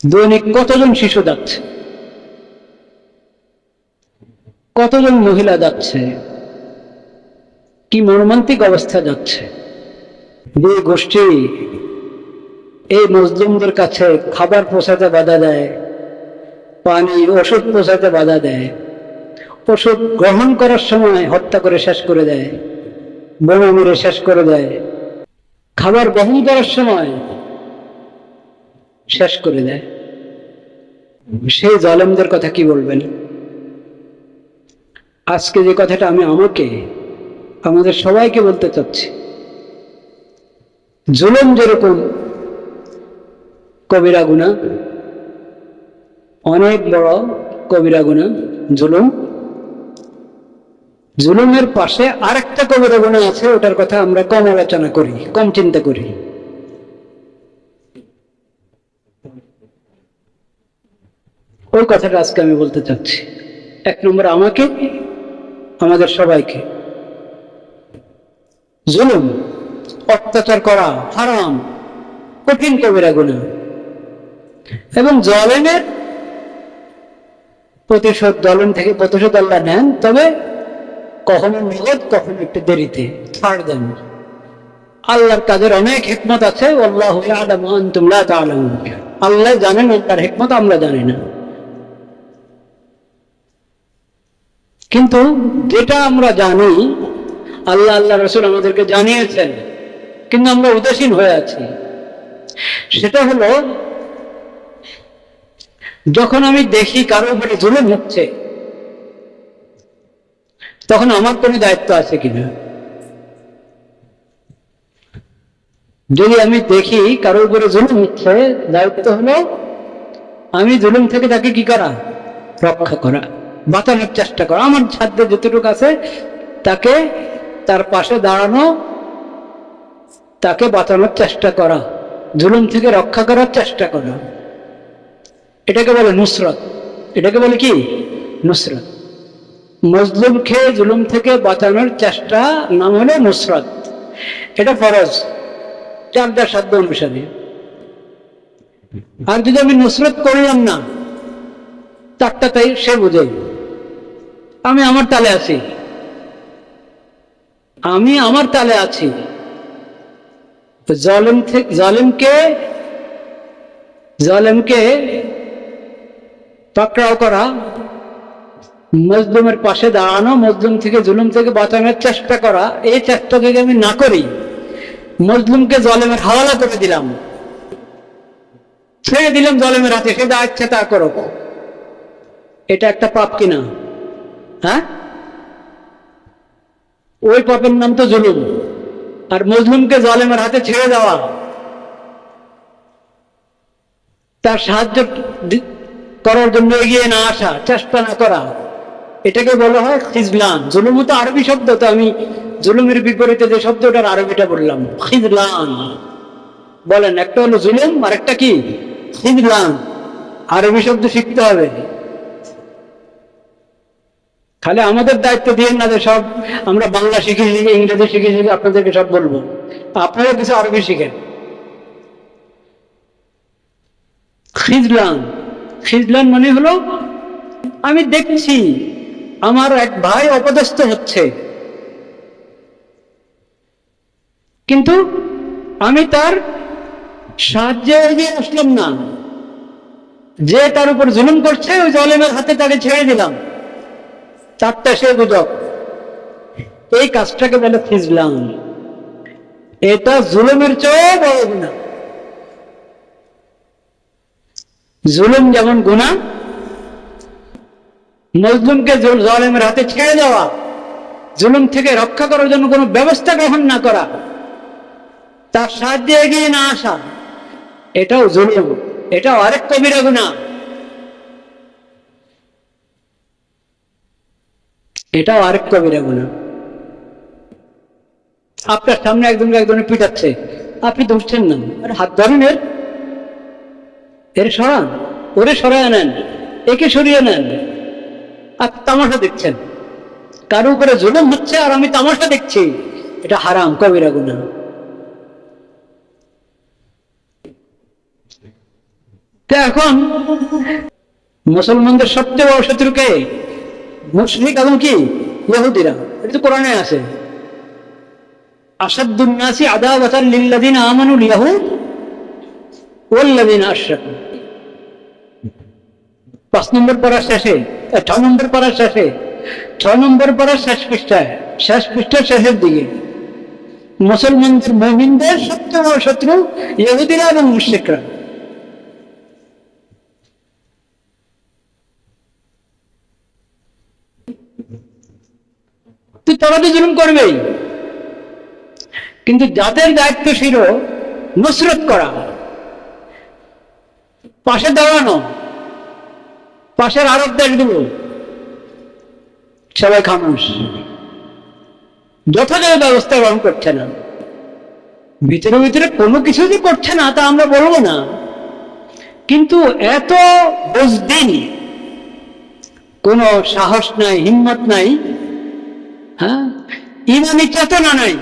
দৈনিক কতজন শিশু যাচ্ছে? কতজন মহিলা যাচ্ছে? কি মর্মান্তিক অবস্থা যাচ্ছে? যে গোষ্ঠী এই মুসলিমদের কাছে খাবার পৌঁছাতে বাধা দেয়, পানি, ওষুধ পৌঁছাতে বাধা দেয়, ওষুধ গ্রহণ করার সময় হত্যা করে শেষ করে দেয় বোমা মেরে শেষ করে দেয়, খাবার গ্রহণ করার সময় শেষ করে দেয়। সেই জালেমদের কথা কি বলবেন? আজকে যে কথাটা আমি আমাকে, আমাদের সবাইকে বলতে চাচ্ছি, জুলুম যেরকম কবিরা গুণা, অনেক বড় কবিরা গুণা জুলুম, জুলুমের পাশে আরেকটা কবিরা গুণা আছে, ওটার কথা আমরা কম আলোচনা করি, কম চিন্তা করি। ওই কথাটা আজকে আমি বলতে চাচ্ছি। এক নম্বর আমাকে, আমাদের সবাইকে। জুলুম, অত্যাচার করা হারাম, কঠিন কবিরা গুণা এবং জলেনের প্রতিশোধ জলন থেকে প্রতিশোধ আল্লাহ নেন, তবে কখনো নগদ কখনো একটু দেরিতে। ছাড় দেন। আল্লাহর কাজের অনেক হিকমত আছে আল্লাহ আল্লাহ জানেন তার হিকমত আমরা জানি না। কিন্তু যেটা আমরা জানি, আল্লাহ আল্লাহ রসুল আমাদেরকে জানিয়েছেন, কিন্তু আমরা উদাসীন হয়ে আছি। সেটা হলো, যখন আমি দেখি কারও উপরে জুলুম হচ্ছে, তখন আমার কোনো দায়িত্ব আছে কিনা? যদি আমি দেখি কারও উপরে জুলুম হচ্ছে, দায়িত্ব হলো, আমি জুলুম থেকে তাকে কি করা? রক্ষা করা। বাঁচানোর চেষ্টা করা। আমার সাধ্যে যতটুকু আছে, তাকে তার পাশে দাঁড়ানো, তাকে বাঁচানোর চেষ্টা করা। জুলুম থেকে রক্ষা করার চেষ্টা করা। এটাকে বলে নুসরত। এটাকে বলে কি? নুসরত। মজলুম খেয়ে জুলুম থেকে বাঁচানোর চেষ্টা নাম হলো নুসরত। এটা ফরজ। চারদার সাধ্য অনুসারে। আর যদি আমি নুসরত করলাম না, তারটা তাই সে বুঝে। আমি আমার তালে আছি। আমি আমার তালে আছি। জলেম থেকে জলেমকে জলেমকে পাকড়াও করা, মজলুমের পাশে দাঁড়ানো, মজলুম থেকে জুলুম থেকে বাঁচানোর চেষ্টা করা, এই চেষ্টা যদি আমি না করি। মজলুমকে জলেমের হাওয়ালা করে দিলাম। ছেড়ে দিলাম জলেমের হাতে, সে যা ইচ্ছা তা করো এটা একটা পাপ কিনা? হ্যাঁ? ওই পাপের নাম তো জুলুম। আর মজলুমকে জলেমের হাতে ছেড়ে দেওয়া। তার সাহায্য করার জন্য এগিয়ে না আসা, চেষ্টা না করা। এটাকে বলা হয় খিজলান। জুলুম তো আরবি শব্দ, তো আমি জুলুমের বিপরীতে যে শব্দটার আরবিটা বললাম, খিজলান। বলেন, একটা হলো জুলুম আর একটা কি? খিজলান। আরবি শব্দ শিখতে হবে। খালি আমাদের দায়িত্ব দিয়ে না যে সব আমরা বাংলা শিখে শিখে ইংরেজি শিখে শিখে আপনাদেরকে সব বলব। আপনারা কিছু আরবি শিখেন। খিজলান। খিজলান মানে হলো, আমি দেখছি, আমার এক ভাই অপদস্থ হচ্ছে। কিন্তু আমি তার সাহায্যে এগিয়ে আসলাম না। যে তার উপর জুলুম করছে, ওই জলেমের হাতে তাকে ছেড়ে দিলাম। চারটা সে গুজব। এই কাজটাকে বলে খিজলাম এটা জুলুমের চেয়ে বড় গুণা। জুলুম যেমন গুণা, মজলুমকে জুল- জালেমের হাতে ছেড়ে দেওয়া, জুলুম থেকে রক্ষা করার জন্য কোনো ব্যবস্থা গ্রহণ না করা, তার সাহায্যে এগিয়ে না আসা, এটাও জুলুম। এটাও আরেক কবিরা গুণা। এটাও আরেক কবিরা গুণা আপনার সামনে একজনকে একজনে পিটাচ্ছে। আপনি ধরছেন না। আরে হাত ধরেন এর। এর সরান। ওরে সরায় নেন। একে সরিয়ে নেন। আর তামাশা দেখছেন। কারও উপরে জুলুম হচ্ছে আর আমি তামাশা দেখছি। এটা হারাম কবিরা গুণা এখন মুসলমানদের সবচেয়ে বড় শত্রুকে মুসলিক এবং কি ইহুদিরা এটা তো কোরআনে আছে আসাদুন্নাসি আদাওয়াতান লিল্লাযিনা আমানুল ইয়াহুদ ওয়াল্লাযিনা আশরাকু পাঁচ নম্বর পড়ার শেষে এ, ছ নম্বর পড়ার শেষে ছ নম্বর পড়ার শেষ পৃষ্ঠায় শেষ পৃষ্ঠার শেষের দিকে মুসলমানদের মহিনদের সবচেয়ে বড় শত্রু ইহুদিরা এবং মুশ্রিকরা তো জুলুম করবেই। কিন্তু যাদের দায়িত্ব ছিল নুসরত করা, পাশে দাঁড়ানো, পাশের আরব দেশগুলো, সবাই খামোশ। যথাযথ ব্যবস্থা গ্রহণ করছে না। ভিতরে ভিতরে কোনো কিছু যে করছে না, তা আমরা বলব না। কিন্তু এত বুঝদিন কোনো সাহস নাই, হিম্মত নাই হ্যাঁ? ইমানি চেতনা নাই।